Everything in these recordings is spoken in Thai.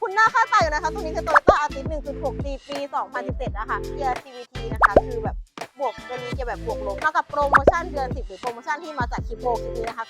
คุณหน้าค่าตาอยู่นะคะ ตัวนี้คือ Toyota Altis 1.6D ปี 2017 นะคะเกียร์ CVT นะคะ คือแบบบวกตัวนี้จะแบบบวกลบเท่ากับโปรโมชั่นเดือน 10 หรือโปรโมชั่นที่มาจากคิปโปรคลิปนี้นะคะ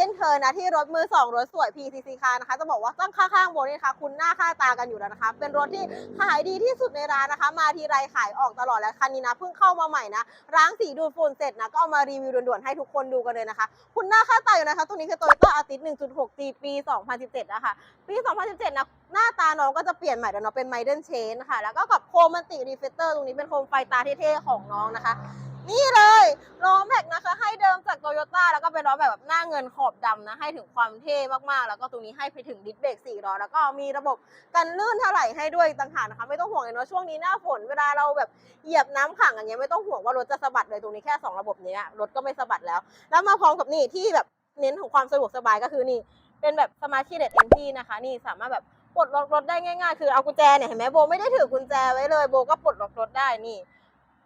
ช่นเคยนะที่รถมือ 2 รถสวย PCC คานะคะ จะบอกว่าตั้งข้างๆบนี่นะคะคุณหน้าค่าตากันอยู่แล้วนะคะ เป็นรถที่ขายดีที่สุดในร้านนะคะ มาทีไรขายออกตลอดแล้วคันนี้นะเพิ่งเข้ามาใหม่นะล้างสีดูดฝุ่นเสร็จนะก็เอามารีวิวด่วนๆให้ทุกคนดูกันเลยนะคะ คุณหน้าค่าตาอยู่นะคะตัวนี้คือ Toyota Altis 1.6G ปี 2017 นะคะ ปี 2017 นะหน้าตาน้องก็จะเปลี่ยนใหม่แล้วเนาะเป็นไมเดิลเชนค่ะแล้วก็กับโคมมันติรีเฟเตอร์ตรงนี้เป็นโคมไฟตาเท่ๆของน้องนะคะ นี่เลยล้อแม็กนะคะ ให้เดิมจากโตโยต้าแล้วก็เป็นล้อแบบแบบหน้าเงินขอบดำนะ ให้ถึงความเท่มากๆ แล้วก็ตรงนี้ให้ไปถึงดิสเบรกสี่ล้อแล้วก็มีระบบกันลื่นเท่าไหร่ให้ด้วยต่างหากนะคะ ไม่ต้องห่วงเลยเนาะช่วงนี้หน้าฝนเวลาเราแบบเหยียบน้ำขังอย่างเงี้ยไม่ต้องห่วงว่ารถจะสะบัดเลยตรงนี้แค่สองระบบเนี้ยรถก็ไม่สะบัดแล้ว แล้วมาพร้อมกับนี่ที่แบบเน้นของความสะดวกสบายก็คือนี่ เป็นแบบสมาร์ทคีย์เด็ดเอ็นทีนะคะ นี่สามารถแบบปลดล็อกรถได้ง่ายๆ คือเอากุญแจเนี่ยเห็นไหมโบไม่ได้ถือกุญแจไว้เลยโบก็ปลดล็อกรถได้นี่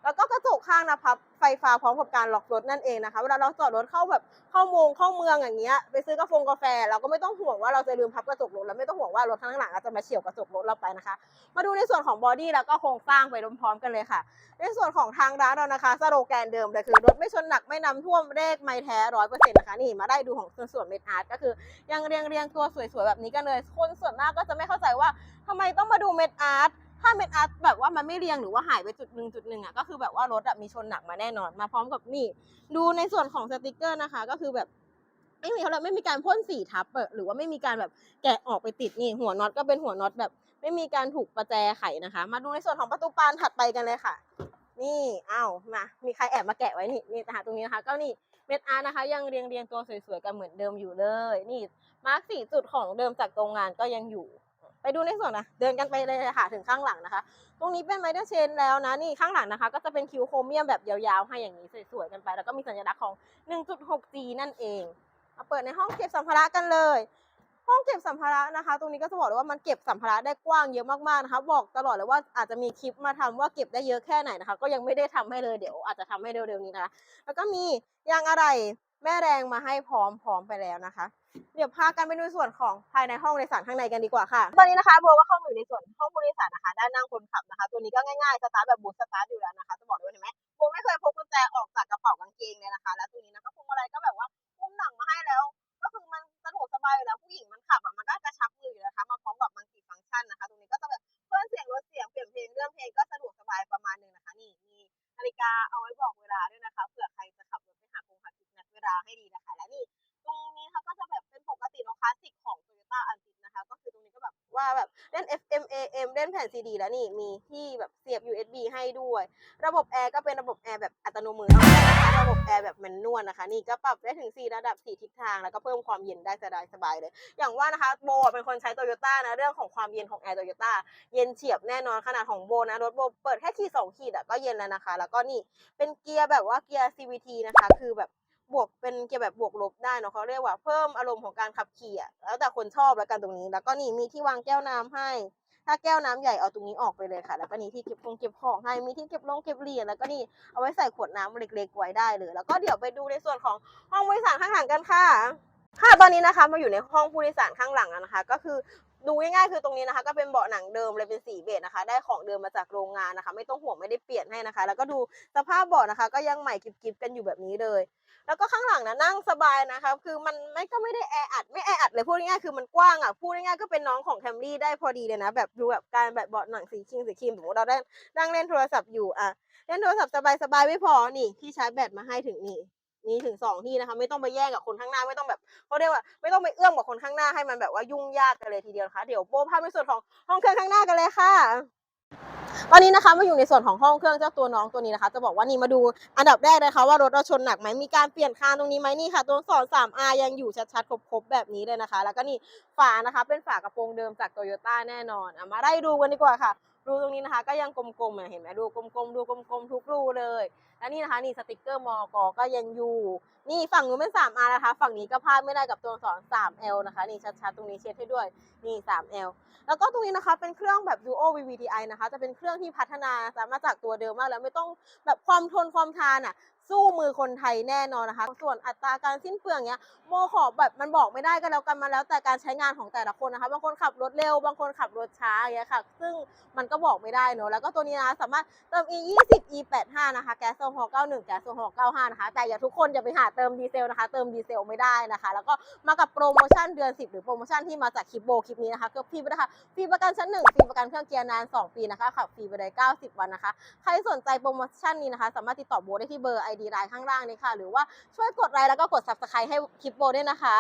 แล้วก็กระจกข้างนะพับไฟฟ้าพร้อมกับการล็อกรถนั่นเองนะคะ เวลาเราจอดรถเข้าแบบเข้าเมงเข้าเมืองอย่างเงี้ยไปซื้อกาแฟกาแฟ เราก็ไม่ต้องห่วงว่าเราจะลืมพับกระจกรถแล้วไม่ต้องห่วงว่ารถข้างหลังอาจจะมาเฉี่ยวกระจกรถเราไปนะคะ มาดูในส่วนของบอดี้แล้วก็โครงสร้างไปพร้อมๆกันเลยค่ะ ในส่วนของทางร้านเรานะคะสโลแกนเดิมเลยคือรถไม่ชนหนักไม่นำท่วมเลขไม่แท้ร้อยเปอร์เซ็นต์นะคะนี่มาได้ดูของส่วนเมดอาร์ตก็คือ ยังเรียงเรียงตัวสวยๆแบบนี้กันเลยคนส่วนมากก็จะไม่เข้าใจว่าทำไมต้องมาดูเม็ดอาร์ต ถ้าเม็ดอาร์ตแบบว่ามันไม่เรียงหรือว่าหายไปจุดหนึ่งจุดหนึ่งอะก็คือแบบว่ารถอะมีชนหนักมาแน่นอนมาพร้อมกับนี่ดูในส่วนของสติกเกอร์นะคะ ก็คือแบบไม่มีเขาเลยไม่มีการพ่นสีทับหรือว่าไม่มีการแบบแกะออกไปติดนี่หัวน็อตก็เป็นหัวน็อตแบบ ไม่มีการถูกประแจไขนะคะ มาดูในส่วนของประตูปานถัดไปกันเลยค่ะ นี่อ้าวมา มีใครแอบมาแกะไว้นี่นี่นะคะตรงนี้นะคะก็นี่เม็ดอาร์นะคะ ยังเรียงเรียงตัวสวยๆกันเหมือนเดิมอยู่เลย นี่มาร์คสี่จุดของเดิมจากโรงงานก็ยังอยู่ ไปดูในส่วนนะเดินกันไปเลยค่ะถึงข้างหลังนะคะ ตรงนี้เป็นไมเดอร์เชนแล้วนะนี่ข้างหลังนะคะ ก็จะเป็นคิวโครเมียมแบบยาวๆให้อย่างนี้สวยๆกันไป แล้วก็มีสัญลักษณ์ของ 1.6G นั่นเองมาเปิดในห้องเก็บสัมภาระกันเลย ห้องเก็บสัมภาระนะคะ ตรงนี้ก็จะบอกเลยว่ามันเก็บสัมภาระได้กว้างเยอะมากๆนะคะ บอกตลอดเลยว่าอาจจะมีคลิปมาทำว่าเก็บได้เยอะแค่ไหนนะคะ ก็ยังไม่ได้ทำให้เลยเดี๋ยวอาจจะทำให้เร็วๆนี้นะคะ แล้วก็มียางอะไร แม่แรงมาให้พร้อมพร้อมไปแล้วนะคะ เดี๋ยวพากันไปดูส่วนของภายในห้องโดยสารข้างในกันดีกว่าค่ะ ตอนนี้นะคะโบก็เข้ามาอยู่ในส่วนห้องผู้โดยสารนะคะ ด้านนั่งคนขับนะคะ ตัวนี้ก็ง่ายๆสตาร์ทแบบบูทสตาร์ทอยู่แล้วนะคะจะบอกเลยว่าเห็นไหมโบไม่เคยพกกุญแจออกจากกระเป๋ากางเกงเลยนะคะ แล้วตัวนี้นะก็พวงมาลัยก็แบบว่าอุ้มหนังมาให้แล้ว ก็คือมันสะดวกสบายอยู่แล้วผู้หญิงมันขับอะมันก็กระชับมืออยู่นะคะมาพร้อมกับมัลติฟังก์ชันนะคะ ตรงนี้ก็จะแบบเพิ่มเสียงลดเสียงเปลี่ยนเพลงเรื่องเพลงก็สะดวกสบายประมาณหนึงนะคะ นี่มีนาฬิกาเอาไว้บอกเวลาด้วยนะคะเผื่อ จุดนัดเวลาให้ดีนะคะ และนี่ตรงนี้เขาก็จะแบบเป็นปกติเนาะคลาสสิกของ Toyota a l t i s นะคะ ก็คือตรงนี้ก็แบบว่าแบบเล่น FM AM เล่นแผ่นซีดีแล้วนี่มีที่แบบเสียบ USB ให้ด้วย ระบบแอร์ก็เป็นระบบแอร์แบบอัตโนมือนะคะระบบแอร์แบบแมนนวลนะคะ นี่ก็ปรับได้ถึง 4 ระดับ 4 ทิศทาง แล้วก็เพิ่มความเย็นได้สบายสบายเลย อย่างว่านะคะโบเป็นคนใช้โตโยต้านะเรื่องของความเย็นของแอร์โตโยต้าเย็นเฉียบแน่นอนขนาดของโบนะรถโบเปิดแค่ขีดสองขีดอะก็เย็นแล้วนะคะ แล้วก็นี่เป็นเกียร์แบบว่าเกียร์ CVT นะคะ คือแบบ บวกเป็นเกี่ยร์แบบบวกลบได้เนาะเขาเรียกว่าเพิ่มอารมณ์ของการขับขี่อะแล้วแต่คนชอบแล้วกันตรงนี้ แล้วก็นี่มีที่วางแก้วน้ำให้ ถ้าแก้วน้ำใหญ่เอาตรงนี้ออกไปเลยค่ะ แล้วก็นี่ที่เก็บของเก็บของให้มีที่เก็บลงเก็บเหรียญแล้วก็นี่เอาไว้ใส่ขวดน้ำเล็กๆไว้ได้เลย แล้วก็เดี๋ยวไปดูในส่วนของห้องผู้โดยสารข้างหลังกันค่ะค่ะตอนนี้นะคะมาอยู่ในห้องผู้โดยสารข้างหลังนะคะ ก็คือ ดูง่ายๆคือตรงนี้นะคะ ก็เป็นเบาะหนังเดิมเลยเป็นสีเบจนะคะ ได้ของเดิมมาจากโรงงานนะคะ ไม่ต้องห่วงไม่ได้เปลี่ยนให้นะคะ แล้วก็ดูสภาพเบาะนะคะ ก็ยังใหม่กริบๆกันอยู่แบบนี้เลย แล้วก็ข้างหลังนะนั่งสบายนะคะ คือมันไม่ก็ไม่ได้แออัดไม่แออัดเลยพูดง่ายๆคือมันกว้างอะพูดง่ายๆก็เป็นน้องของแคมรี่ได้พอดีเลยนะ แบบดูแบบการแบบเบาะหนังสีครีมสีครีมสมมติเราได้นั่งเล่นโทรศัพท์อยู่อะเล่นโทรศัพท์สบายๆไม่พอนี่ที่ชาร์จแบตมาให้ถึงนี่ นี่ถึงสองที่นะคะ ไม่ต้องไปแย่งกับคนข้างหน้าไม่ต้องแบบเขาเรียกว่าไม่ต้องไปเอื้อมกับคนข้างหน้าให้มันแบบว่ายุ่งยากกันเลยทีเดียวนะคะเดี๋ยวโป้ภาพในส่วนของห้องเครื่องข้างหน้ากันเลยค่ะตอนนี้นะคะมาอยู่ในส่วนของห้องเครื่องเจ้าตัวน้องตัวนี้นะคะ จะบอกว่านี่มาดูอันดับแรกเลยค่ะว่ารถเราชนหนักไหมมีการเปลี่ยนคานตรงนี้ไหมนี่ค่ะ ตัวสอน 3R ยังอยู่ชัดๆครบๆแบบนี้เลยนะคะ แล้วก็นี่ฝานะคะเป็นฝากระโปรงเดิมจากโตโยต้าแน่นอนอมาได้ดูกันดีกว่าค่ะ รูตรงนี้นะคะ ก็ยังกลมๆเห็นไหมดูกลมๆดูกลมๆทุกรูเลย และนี่นะคะนี่สติกเกอร์มอกก็ยังอยู่ นี่ฝั่งนู้นเป็น 3R นะคะ ฝั่งนี้ก็พลาดไม่ได้กับตัวอักษร 3L นะคะนี่ชัดๆตรงนี้เช็ดให้ด้วยนี่ 3L แล้วก็ตรงนี้นะคะเป็นเครื่องแบบ Duo VVDI นะคะ จะเป็นเครื่องที่พัฒนาสามารถจากตัวเดิมมากแล้วไม่ต้องแบบความทนความทานอะ สู้มือคนไทยแน่นอนนะคะ ส่วนอัตราการสิ้นเปลืองเนี้ยโมขอแบบมันบอกไม่ได้ก็แล้วกันมาแล้วแต่การใช้งานของแต่ละคนนะคะ บางคนขับรถเร็ว บางคนขับรถช้าอย่างเงี้ยค่ะ ซึ่งมันก็บอกไม่ได้เนอะแล้วก็ตัวนี้นะสามารถเติม e 2 0 e 8 5นะคะ แก๊สโซฮอล์91 แก๊สโซฮอล์95 นะคะ แต่อย่าทุกคนอย่าไปหาเติมดีเซลนะคะ เติมดีเซลไม่ได้นะคะ แล้วก็มากับโปรโมชั่นเดือน 10 หรือโปรโมชั่นที่มาจากคลิปโบคลิปนี้นะคะก็ฟรีไปนะคะฟรีประกันชั้น1ฟรีประกันเครื่องเกียร์นาน 2 ปีนะคะขับฟรีไปเลย90 วันนะคะ ใครสนใจโปรโมชั่นนี้นะคะ สามารถติดต่อโบได้ที่เบอร์ ID ไลน์ข้างล่างนี้ค่ะ หรือว่าช่วยกดไลค์แล้วก็กด Subscribe ให้คลิปโบด้วยนะคะ